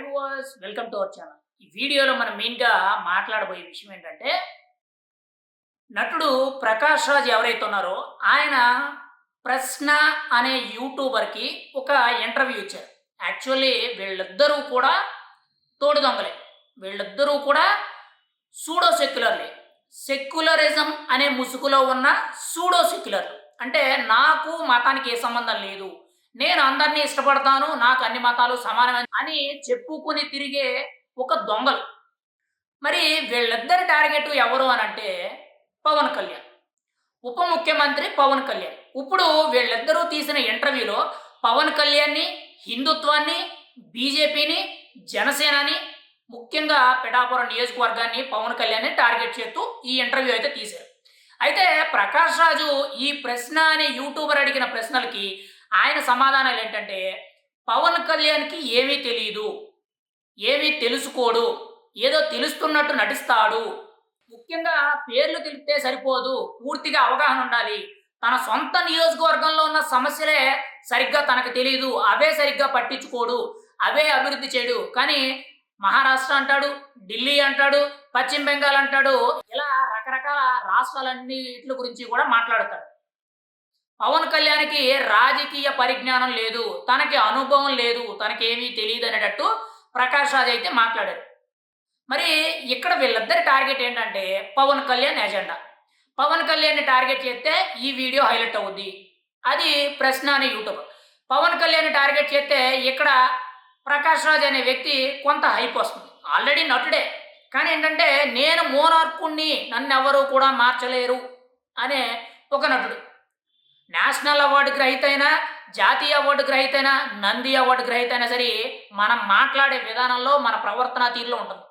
Hi was welcome to our channel ఈ వీడియోలో మనం మెయిన్గా మాట్లాడబోయే విషయం ఏంటంటే నటుడు ప్రకాష్ రాజ్ ఎవరైతే ఉన్నారో ఆయన ప్రశ్న అనే యూట్యూబర్కి ఒక ఇంటర్వ్యూ ఇచ్చారు. యాక్చువల్లీ వీళ్ళిద్దరూ కూడా తోడు దొంగలే. వీళ్ళిద్దరూ కూడా సూడో సెక్యులర్లే సెక్యులరిజం అనే ముసుగులో ఉన్న సూడో సెక్యులర్లు అంటే నాకు మతానికి ఏ సంబంధం లేదు. నేను అందరినీ ఇష్టపడతాను నాకు అన్ని మతాలు సమానమే అని చెప్పుకుని తిరిగే ఒక దొంగలు. మరి వీళ్ళిద్దరి టార్గెట్ ఎవరు అని అంటే పవన్ కళ్యాణ్. ఉప ముఖ్యమంత్రి పవన్ కళ్యాణ్. ఇప్పుడు వీళ్ళిద్దరూ తీసిన ఇంటర్వ్యూలో పవన్ కళ్యాణ్ని హిందుత్వాన్ని బీజేపీని జనసేనని ముఖ్యంగా పిఠాపురం నియోజకవర్గాన్ని పవన్ కళ్యాణ్ని టార్గెట్ చేస్తూ ఈ ఇంటర్వ్యూ అయితే తీశారు. అయితే ప్రకాష్ రాజు ఈ ప్రశ్న అనే యూట్యూబర్ అడిగిన ప్రశ్నలకి ఆయన సమాధానాలు ఏంటంటే పవన్ కళ్యాణ్కి ఏమీ తెలియదు ఏమీ తెలుసుకోడు ఏదో తెలుస్తున్నట్టు నటిస్తాడు. ముఖ్యంగా పేర్లు తెలిపితే సరిపోదు పూర్తిగా అవగాహన ఉండాలి. తన సొంత నియోజకవర్గంలో ఉన్న సమస్యలే సరిగ్గా తనకు తెలియదు అవే సరిగ్గా పట్టించుకోడు అవే అభివృద్ధి చేయడు. కానీ మహారాష్ట్ర అంటాడు ఢిల్లీ అంటాడు పశ్చిమ బెంగాల్ అంటాడు ఇలా రకరకాల రాష్ట్రాలన్నిటి గురించి కూడా మాట్లాడతాడు. పవన్ కళ్యాణ్కి రాజకీయ పరిజ్ఞానం లేదు తనకి అనుభవం లేదు తనకి ఏమీ తెలియదు అనేటట్టు ప్రకాష్ రాజ్ అయితే మాట్లాడారు. మరి ఇక్కడ వీళ్ళిద్దరి టార్గెట్ ఏంటంటే పవన్ కళ్యాణ్ ఎజెండా. పవన్ కళ్యాణ్ని టార్గెట్ చేస్తే ఈ వీడియో హైలైట్ అవుద్ది. అది ప్రశ్న అనే యూట్యూబ్. పవన్ కళ్యాణ్ టార్గెట్ చేస్తే ఇక్కడ ప్రకాష్ రాజ్ అనే వ్యక్తి కొంత హైప్ వస్తుంది. ఆల్రెడీ నటుడే. కానీ ఏంటంటే నేను మోనార్కుణ్ణి నన్ను ఎవరు కూడా మార్చలేరు అనే ఒక నటుడు. నేషనల్ అవార్డు గ్రహీత అయినా జాతీయ అవార్డు గ్రహీత అయినా నంది అవార్డు గ్రహీత అయినా సరే మనం మాట్లాడే విధానంలో మన ప్రవర్తన తీరులో ఉంటుంది.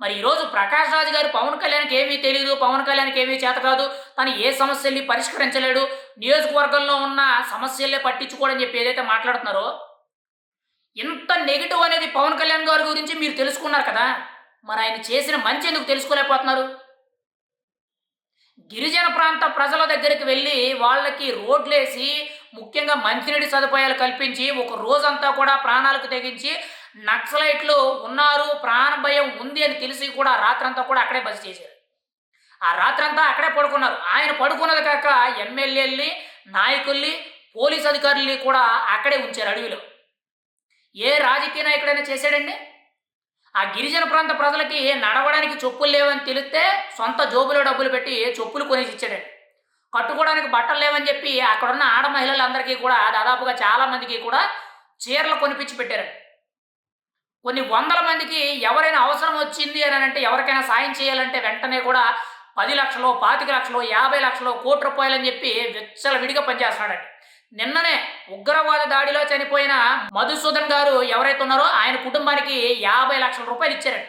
మరి ఈరోజు ప్రకాష్ రాజు గారు పవన్ కళ్యాణ్కి ఏమీ తెలియదు పవన్ కళ్యాణ్కి ఏమీ చేత కాదు తను ఏ సమస్యల్ని పరిష్కరించలేడు నియోజకవర్గంలో ఉన్న సమస్యలే పట్టించుకోడని చెప్పి ఏదైతే మాట్లాడుతున్నారో ఇంత నెగిటివ్ అనేది పవన్ కళ్యాణ్ గారి గురించి మీరు తెలుసుకున్నారు కదా? మరి ఆయన చేసిన మంచి ఎందుకు తెలుసుకోలేకపోతున్నారు? గిరిజన ప్రాంత ప్రజల దగ్గరికి వెళ్ళి వాళ్ళకి రోడ్లేసి ముఖ్యంగా మంచినీటి సదుపాయాలు కల్పించి ఒక రోజంతా కూడా ప్రాణాలకు తెగించి నక్సలైట్లు ఉన్నారు ప్రాణ భయం ఉంది అని తెలిసి కూడా రాత్రంతా కూడా అక్కడే బస చేశారు. ఆ రాత్రంతా అక్కడే పడుకున్నారు. ఆయన పడుకున్నది కాక ఎమ్మెల్యేల్ని నాయకుల్ని పోలీస్ అధికారుల్ని కూడా అక్కడే ఉంచారు అడవిలో. ఏ రాజకీయ నాయకుడైనా చేశాడండి? ఆ గిరిజన ప్రాంత ప్రజలకి నడవడానికి చెప్పులు లేవని తెలిస్తే సొంత జోబులో డబ్బులు పెట్టి చెప్పులు కొనేసి ఇచ్చాడండి కట్టుకోవడానికి బట్టలు లేవని చెప్పి అక్కడున్న ఆడ మహిళలందరికీ కూడా దాదాపుగా చాలా మందికి కూడా చీరలు కొనిపించి పెట్టారండి కొన్ని వందల మందికి ఎవరైనా అవసరం వచ్చింది అని అంటే ఎవరికైనా సాయం చేయాలంటే వెంటనే కూడా పది లక్షలు పాతిక లక్షలు యాభై లక్షలు కోటి రూపాయలు అని చెప్పి విచ్చల విడిగా పనిచేస్తున్నాడండి. నిన్ననే ఉగ్రవాద దాడిలో చనిపోయిన మధుసూదన్ గారు ఎవరైతే ఉన్నారో ఆయన కుటుంబానికి యాభై లక్షల రూపాయలు ఇచ్చారండి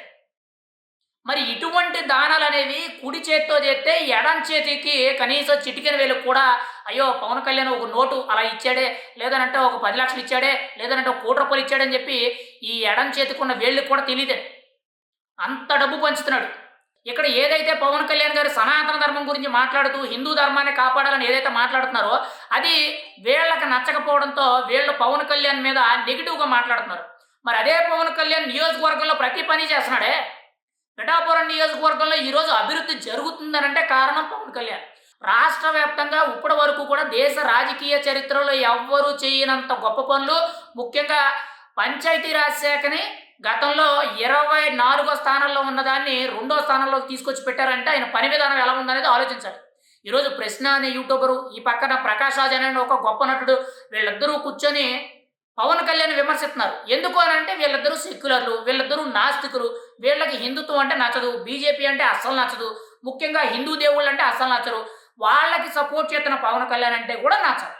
మరి ఇటువంటి దానాలు అనేవి కుడి చేతితో చేస్తే ఎడం చేతికి కనీసం చిటికెన వేలు కూడా అయ్యో పవన్ కళ్యాణ్ ఒక నోటు అలా ఇచ్చాడే లేదనంటే ఒక పది లక్షలు ఇచ్చాడే లేదనంటే ఒక కోటి రూపాయలు ఇచ్చాడని చెప్పి ఈ ఎడం చేతికి ఉన్న వేళ్ళు కూడా తెలియదే. అంత డబ్బు పంచుతున్నాడు. ఇక్కడ ఏదైతే పవన్ కళ్యాణ్ గారు సనాతన ధర్మం గురించి మాట్లాడుతూ హిందూ ధర్మాన్ని కాపాడాలని ఏదైతే మాట్లాడుతున్నారో అది వీళ్ళకి నచ్చకపోవడంతో వీళ్ళు పవన్ కళ్యాణ్ మీద నెగిటివ్గా మాట్లాడుతున్నారు. మరి అదే పవన్ కళ్యాణ్ నియోజకవర్గంలో ప్రతి పని చేస్తున్నాడే? పిఠాపురం నియోజకవర్గంలో ఈరోజు అభివృద్ధి జరుగుతుందనంటే కారణం పవన్ కళ్యాణ్. రాష్ట్ర వ్యాప్తంగా ఇప్పటి వరకు కూడా దేశ రాజకీయ చరిత్రలో ఎవ్వరూ చేయనంత గొప్ప పనులు ముఖ్యంగా పంచాయతీరాజ్ శాఖని గతంలో ఇరవై నాలుగో స్థానంలో ఉన్నదాన్ని రెండో స్థానంలోకి తీసుకొచ్చి పెట్టారంటే ఆయన పని విధానం ఎలా ఉందనేది ఆలోచించాలి. ఈరోజు ప్రశ్న అనే యూట్యూబరు ఈ పక్కన ప్రకాష్ రాజ్ అనే ఒక గొప్ప నటుడు వీళ్ళిద్దరూ కూర్చొని పవన్ కళ్యాణ్ విమర్శిస్తున్నారు. ఎందుకు అని అంటే వీళ్ళిద్దరూ సెక్యులర్లు వీళ్ళిద్దరూ నాస్తికులు వీళ్ళకి హిందుత్వం అంటే నచ్చదు బీజేపీ అంటే అస్సలు నచ్చదు ముఖ్యంగా హిందూ దేవుళ్ళు అంటే అస్సలు నచ్చరు వాళ్ళకి సపోర్ట్ చేస్తున్న పవన్ కళ్యాణ్ అంటే కూడా నచ్చదు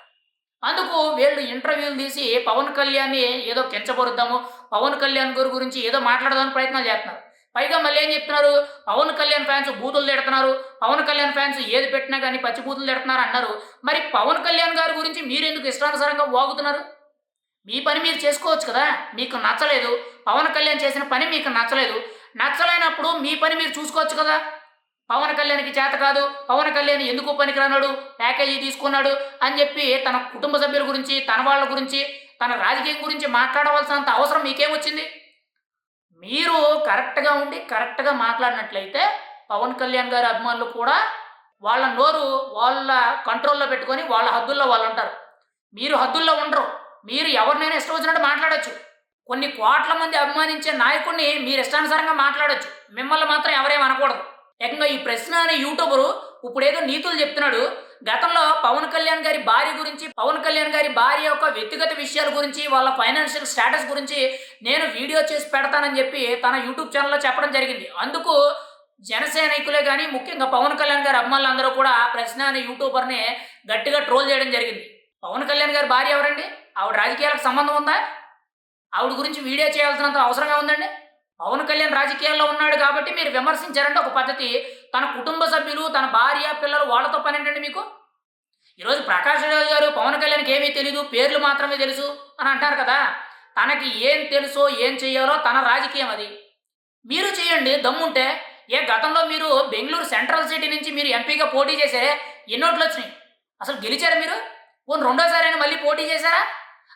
అందుకు వీళ్ళు ఇంటర్వ్యూలు తీసి పవన్ కళ్యాణ్ని ఏదో కించబరుద్దాము పవన్ కళ్యాణ్ గారి గురించి ఏదో మాట్లాడదామని ప్రయత్నాలు చేస్తున్నారు. పైగా మళ్ళీ ఏం చెప్తున్నారు? పవన్ కళ్యాణ్ ఫ్యాన్స్ బూతులు తిడుతున్నారు. పవన్ కళ్యాణ్ ఫ్యాన్స్ ఏది పెట్టినా కానీ పచ్చి బూతులు తిడుతున్నారు అన్నారు. మరి పవన్ కళ్యాణ్ గారి గురించి మీరు ఎందుకు ఇష్టానుసారంగా వాగుతున్నారు? మీ పని మీరు చేసుకోవచ్చు కదా? మీకు నచ్చలేదు. పవన్ కళ్యాణ్ చేసిన పని మీకు నచ్చలేదు. నచ్చలేనప్పుడు మీ పని మీరు చూసుకోవచ్చు కదా? పవన్ కళ్యాణ్కి చేత కాదు. పవన్ కళ్యాణ్ ఎందుకు పనికిరానాడు? ప్యాకేజీ తీసుకున్నాడు అని చెప్పి తన కుటుంబ సభ్యుల గురించి తన వాళ్ళ గురించి తన రాజకీయం గురించి మాట్లాడవలసినంత అవసరం మీకేమొచ్చింది? మీరు కరెక్ట్గా ఉండి కరెక్ట్గా మాట్లాడినట్లయితే పవన్ కళ్యాణ్ గారి అభిమానులు కూడా వాళ్ళ నోరు వాళ్ళ కంట్రోల్లో పెట్టుకొని వాళ్ళ హద్దుల్లో వాళ్ళు ఉంటారు. మీరు హద్దుల్లో ఉండరు. మీరు ఎవరినైనా ఇష్టం వచ్చినట్టు మాట్లాడచ్చు. కొన్ని కోట్ల మంది అభిమానించే నాయకుడిని మీరు ఇష్టానుసారంగా మాట్లాడచ్చు. మిమ్మల్ని మాత్రం ఎవరేం అనకూడదు. ఏకంగా ఈ ప్రశ్న అనే యూట్యూబరు ఇప్పుడేదో నీతులు చెప్తున్నాడు. గతంలో పవన్ కళ్యాణ్ గారి భార్య గురించి పవన్ కళ్యాణ్ గారి భార్య యొక్క వ్యక్తిగత విషయాల గురించి వాళ్ళ ఫైనాన్షియల్ స్టేటస్ గురించి నేను వీడియో చేసి పెడతానని చెప్పి తన యూట్యూబ్ ఛానల్లో చెప్పడం జరిగింది. అందుకు జనసైనికులే కానీ ముఖ్యంగా పవన్ కళ్యాణ్ గారి అభిమానులు అందరూ కూడా ప్రశ్న అనే యూట్యూబర్ని గట్టిగా ట్రోల్ చేయడం జరిగింది. పవన్ కళ్యాణ్ గారి భార్య ఎవరండి? ఆవిడ రాజకీయాలకు సంబంధం ఉందా? ఆవిడ గురించి వీడియో చేయాల్సినంత అవసరంగా ఉందండి? పవన్ కళ్యాణ్ రాజకీయాల్లో ఉన్నాడు కాబట్టి మీరు విమర్శించారంటే ఒక పద్ధతి. తన కుటుంబ సభ్యులు తన భార్య పిల్లలు వాళ్ళతో పని ఏంటండి మీకు? ఈరోజు ప్రకాష్ రాజు గారు పవన్ కళ్యాణ్కి ఏమీ తెలీదు పేర్లు మాత్రమే తెలుసు అని అంటారు కదా. తనకి ఏం తెలుసో ఏం చేయాలో తన రాజకీయం అది. మీరు చేయండి దమ్ముంటే. ఏ గతంలో మీరు బెంగళూరు సెంట్రల్ సిటీ నుంచి మీరు ఎంపీగా పోటీ చేసే ఎన్నోట్లు వచ్చినాయి. అసలు గెలిచారా మీరు? పోనీ రెండోసారి అయినా మళ్ళీ పోటీ చేశారా?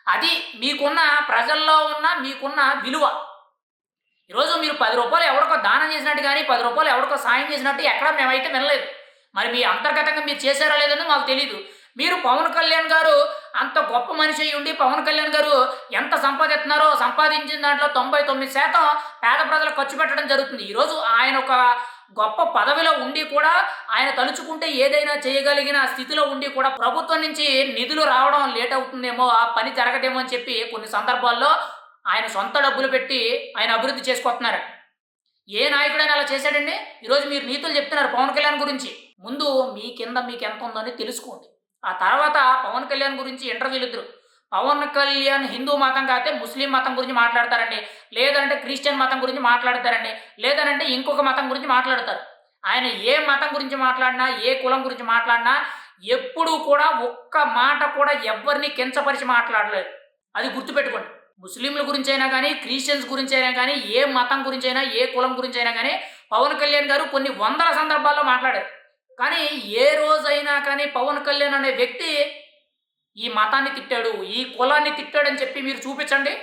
అది మీకున్న ప్రజల్లో ఉన్న మీకున్న విలువ. ఈరోజు మీరు పది రూపాయలు ఎవరికో దానం చేసినట్టు కానీ పది రూపాయలు ఎవరికో సాయం చేసినట్టు ఎక్కడ మేమైతే వినలేదు. మరి మీ అంతర్గతంగా మీరు చేశారా లేదని మాకు తెలియదు మీరు పవన్ కళ్యాణ్ గారు అంత గొప్ప మనిషి అయి ఉండి పవన్ కళ్యాణ్ గారు ఎంత సంపాదిస్తున్నారో సంపాదించిన దాంట్లో తొంభై తొమ్మిది శాతం పేద ప్రజలు ఖర్చు పెట్టడం జరుగుతుంది. ఈరోజు ఆయన ఒక గొప్ప పదవిలో ఉండి కూడా ఆయన తలుచుకుంటే ఏదైనా చేయగలిగిన స్థితిలో ఉండి కూడా ప్రభుత్వం నుంచి నిధులు రావడం లేట్ అవుతుందేమో ఆ పని జరగదేమో అని చెప్పి కొన్ని సందర్భాల్లో ఆయన సొంత డబ్బులు పెట్టి ఆయన అభివృద్ధి చేసుకుంటున్నారు ఏ నాయకుడైనా అలా చేశాడండి? ఈరోజు మీరు నీతులు చెప్తున్నారు పవన్ కళ్యాణ్ గురించి. ముందు మీ కింద మీకు ఎంత ఉందని తెలుసుకోండి. ఆ తర్వాత పవన్ కళ్యాణ్ గురించి ఇంటర్వ్యూలు ఇద్దరు. పవన్ కళ్యాణ్ హిందూ మతం కాకపోతే ముస్లిం మతం గురించి మాట్లాడతారండి. లేదంటే క్రిస్టియన్ మతం గురించి మాట్లాడతారండి. లేదనంటే ఇంకొక మతం గురించి మాట్లాడతారు. ఆయన ఏ మతం గురించి మాట్లాడినా ఏ కులం గురించి మాట్లాడినా ఎప్పుడూ కూడా ఒక్క మాట కూడా ఎవరిని కించపరిచి మాట్లాడలేదు. అది గుర్తుపెట్టుకోండి. ముస్లింల గురించి అయినా కానీ క్రిస్టియన్స్ గురించి అయినా కానీ ఏ మతం గురించి అయినా ఏ కులం గురించి అయినా కానీ పవన్ కళ్యాణ్ గారు కొన్ని వందల సందర్భాల్లో మాట్లాడారు. కానీ ఏ రోజైనా కానీ పవన్ కళ్యాణ్ అనే వ్యక్తి ఈ మతాన్ని తిట్టాడు ఈ కులాన్ని తిట్టాడని చెప్పి మీరు చూపించండి.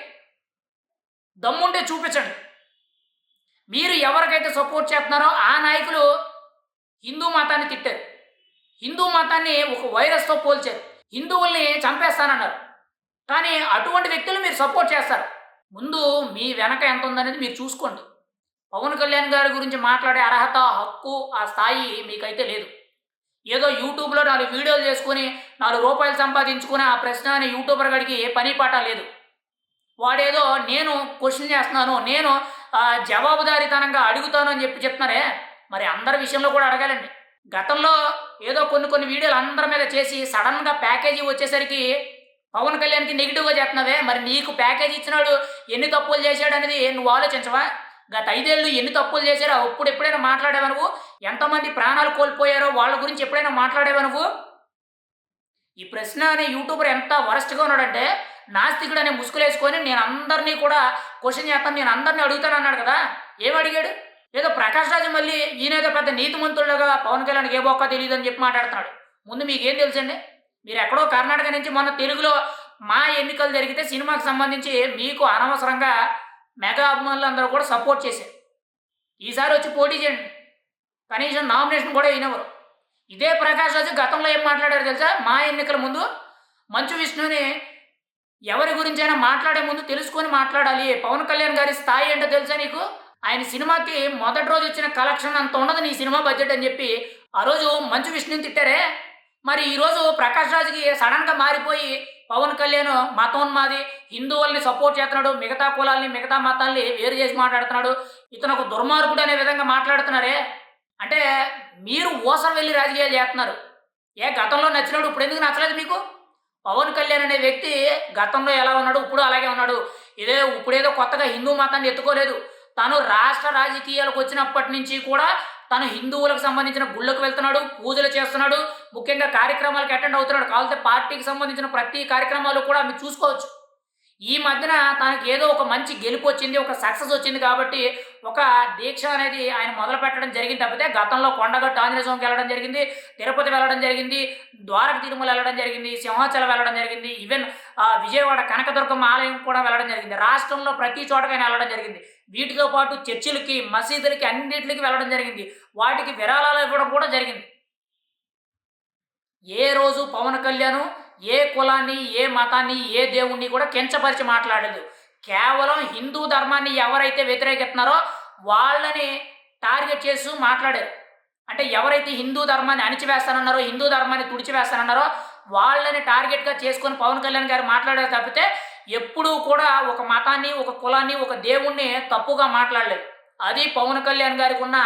దమ్ముంటే చూపించండి. మీరు ఎవరికైతే సపోర్ట్ చేస్తున్నారో ఆ నాయకులు హిందూ మతాన్ని తిట్టారు. హిందూ మతాన్ని ఒక వైరస్తో పోల్చారు. హిందువుల్ని చంపేస్తానన్నారు. కానీ అటువంటి వ్యక్తులు మీరు సపోర్ట్ చేస్తారు. ముందు మీ వెనక ఎంత ఉందనేది మీరు చూసుకోండి. పవన్ కళ్యాణ్ గారి గురించి మాట్లాడే అర్హత హక్కు ఆ స్థాయి మీకైతే లేదు. ఏదో యూట్యూబ్లో నాలుగు వీడియోలు చేసుకుని నాలుగు రూపాయలు సంపాదించుకుని ఆ ప్రశ్న అనే యూట్యూబర్ గడికి ఏ పని పాట లేదు. వాడేదో నేను క్వశ్చన్ చేస్తున్నాను నేను జవాబుదారితనంగా జవాబుదారీతనంగా అడుగుతాను అని చెప్పి చెప్తున్నారే? మరి అందరి విషయంలో కూడా అడగాలండి. గతంలో ఏదో కొన్ని కొన్ని వీడియోలు అందరి మీద చేసి సడన్గా ప్యాకేజీ వచ్చేసరికి పవన్ కళ్యాణ్కి నెగిటివ్గా చేస్తున్నావే? మరి నీకు ప్యాకేజీ ఇచ్చినాడు ఎన్ని తప్పులు చేశాడు అనేది నువ్వు ఆలోచించవా? గత ఐదేళ్ళు ఎన్ని తప్పులు చేశారో అప్పుడు ఎప్పుడైనా మాట్లాడేవా నువ్వు? ఎంతమంది ప్రాణాలు కోల్పోయారో వాళ్ళ గురించి ఎప్పుడైనా మాట్లాడేవా నువ్వు? ఈ ప్రశ్న అనే యూట్యూబర్ ఎంత వరస్ట్గా ఉన్నాడంటే నాస్తికుడు అనే ముసుగులేసుకొని నేను అందరినీ కూడా క్వశ్చన్ చేస్తాను నేను అందరినీ అడుగుతాను అన్నాడు కదా? ఏం అడిగాడు? ఏదో ప్రకాష్ రాజు మళ్ళీ ఈయనేదో పెద్ద నీతిమంతుడుగా పవన్ కళ్యాణ్కి ఏ బొక్క తెలియదు అని చెప్పి మాట్లాడుతున్నాడు. ముందు మీకేం తెలుసండి? మీరు ఎక్కడో కర్ణాటక నుంచి మొన్న తెలుగులో మా ఎన్నికలు జరిగితే సినిమాకి సంబంధించి మీకు అనవసరంగా మెగా అభిమానులు అందరూ కూడా సపోర్ట్ చేశారు. ఈసారి వచ్చి పోటీ చేయండి. కనీసం నామినేషన్ కూడా అయినవరు ఇదే ప్రకాష్ రాజు గతంలో ఏం మాట్లాడారు తెలుసా? మా ఎన్నికల ముందు మంచు విష్ణుని ఎవరి గురించైనా మాట్లాడే ముందు తెలుసుకొని మాట్లాడాలి. పవన్ కళ్యాణ్ గారి స్థాయి ఏంటో తెలుసా నీకు? ఆయన సినిమాకి మొదటి రోజు వచ్చిన కలెక్షన్ అంత ఉండదు నీ సినిమా బడ్జెట్ అని చెప్పి ఆ రోజు మంచు విష్ణుని తిట్టారే? మరి ఈరోజు ప్రకాష్ రాజుకి సడన్గా మారిపోయి పవన్ కళ్యాణ్ మతోన్మాది హిందువుల్ని సపోర్ట్ చేస్తున్నాడు మిగతా కులాల్ని మిగతా మతాల్ని వేరు చేసి మాట్లాడుతున్నాడు. ఇతను ఒక దుర్మార్గుడు అనే విధంగా మాట్లాడుతున్నారే? అంటే మీరు ఓసం వెళ్ళి రాజకీయాలు చేస్తున్నారు. ఏ గతంలో నచ్చినాడు ఇప్పుడు ఎందుకు నచ్చలేదు మీకు? పవన్ కళ్యాణ్ అనే వ్యక్తి గతంలో ఎలా ఉన్నాడు? ఇప్పుడు అలాగే ఉన్నాడు. ఇదే ఇప్పుడేదో కొత్తగా హిందూ మతాన్ని ఎత్తుకోలేదు. తను రాష్ట్ర రాజకీయాలకు వచ్చినప్పటి నుంచి కూడా తను హిందువులకు సంబంధించిన గుళ్ళకు వెళ్తున్నాడు పూజలు చేస్తున్నాడు ముఖ్యంగా కార్యక్రమాలకు అటెండ్ అవుతున్నాడు. కావాలంటే పార్టీకి సంబంధించిన ప్రతి కార్యక్రమాలు కూడా మీరు చూసుకోవచ్చు. ఈ మధ్యన తనకి ఏదో ఒక మంచి గెలుపు వచ్చింది ఒక సక్సెస్ వచ్చింది కాబట్టి ఒక దీక్ష అనేది ఆయన మొదలు పెట్టడం జరిగింది. తప్పితే గతంలో కొండగట్టు ఆంజనేయ స్వామికి వెళ్ళడం జరిగింది తిరుపతి వెళ్ళడం జరిగింది ద్వారక తిరుమల వెళ్ళడం జరిగింది సింహాచలం వెళ్ళడం జరిగింది ఈవెన్ ఆ, విజయవాడ కనకదుర్గమ్మ ఆలయం కూడా వెళ్ళడం జరిగింది. రాష్ట్రంలో ప్రతి చోటకైనా వెళ్ళడం జరిగింది. వీటితో పాటు చర్చిలకి మసీదులకి అన్నింటికి వెళ్ళడం జరిగింది. వాటికి విరాళాలు ఇవ్వడం కూడా జరిగింది. ఏ రోజు పవన్ కళ్యాణ్ ఏ కులాన్ని ఏ మతాన్ని ఏ దేవుణ్ణి కూడా కించపరిచి మాట్లాడలేదు. కేవలం హిందూ ధర్మాన్ని ఎవరైతే వ్యతిరేకిస్తున్నారో వాళ్ళని టార్గెట్ చేస్తూ మాట్లాడారు. అంటే ఎవరైతే హిందూ ధర్మాన్ని అణిచివేస్తానన్నారో హిందూ ధర్మాన్ని తుడిచివేస్తానన్నారో వాళ్ళని టార్గెట్గా చేసుకొని పవన్ కళ్యాణ్ గారు మాట్లాడారు తప్పితే ఎప్పుడూ కూడా ఒక మతాన్ని ఒక కులాన్ని ఒక దేవుణ్ణి తప్పుగా మాట్లాడలేదు. అది పవన్ కళ్యాణ్ గారికి ఉన్న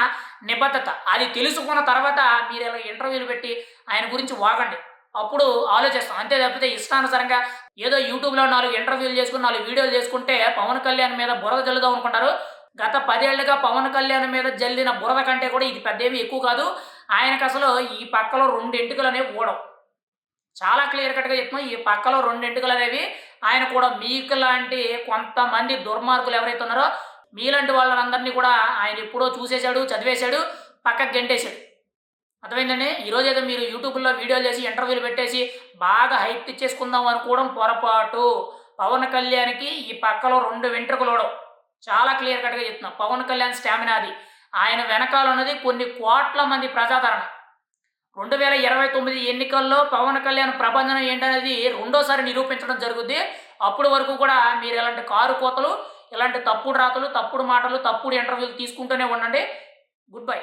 నిబద్ధత. అది తెలుసుకున్న తర్వాత మీరు ఇలా ఇంటర్వ్యూలు పెట్టి ఆయన గురించి వాగండి. అప్పుడు ఆలోచిస్తాం. అంతే తప్పితే ఇష్టానుసారంగా ఏదో యూట్యూబ్లో నాలుగు ఇంటర్వ్యూలు చేసుకుని నాలుగు వీడియోలు చేసుకుంటే పవన్ కళ్యాణ్ మీద బురద జల్లుదాం అనుకుంటారు. గత పదేళ్ళుగా పవన్ కళ్యాణ్ మీద జల్లిన బురద కంటే కూడా ఇది పెద్ద ఏమీ ఎక్కువ కాదు. ఆయనకు అసలు ఈ పక్కలో రెండు ఎంటుకలు అనేవి ఊడవు. చాలా క్లియర్ కట్గా చెప్తున్నాం ఈ పక్కలో రెండు ఎంటుకలు అనేవి ఆయన కూడా మీకు లాంటి కొంతమంది దుర్మార్గులు ఎవరైతే ఉన్నారో మీలాంటి వాళ్ళందరినీ కూడా ఆయన ఎప్పుడో చూసేశాడు చదివేశాడు పక్కకు గెంటేశాడు. అర్థమైందండి? ఈరోజు ఏదో మీరు యూట్యూబ్లో వీడియోలు చేసి ఇంటర్వ్యూలు పెట్టేసి బాగా హైప్ ఇచ్చేసుకుందాం అనుకోవడం పొరపాటు. పవన్ కళ్యాణ్కి ఈ పక్కలో రెండు వెంట్రుకలు ఉండవు. చాలా క్లియర్ కట్గా చెప్తున్నా. పవన్ కళ్యాణ్ స్టామినా అది. ఆయన వెనకాల ఉన్నది కొన్ని కోట్ల మంది ప్రజాదరణ. రెండు వేల ఇరవై తొమ్మిది ఎన్నికల్లో పవన్ కళ్యాణ్ ప్రబంధనం ఏంటనేది రెండోసారి నిరూపించడం జరుగుద్ది. అప్పటి వరకు కూడా మీరు ఇలాంటి కారు కోతలు ఇలాంటి తప్పుడు రాతలు తప్పుడు మాటలు తప్పుడు ఇంటర్వ్యూలు తీసుకుంటూనే ఉండండి. Good bye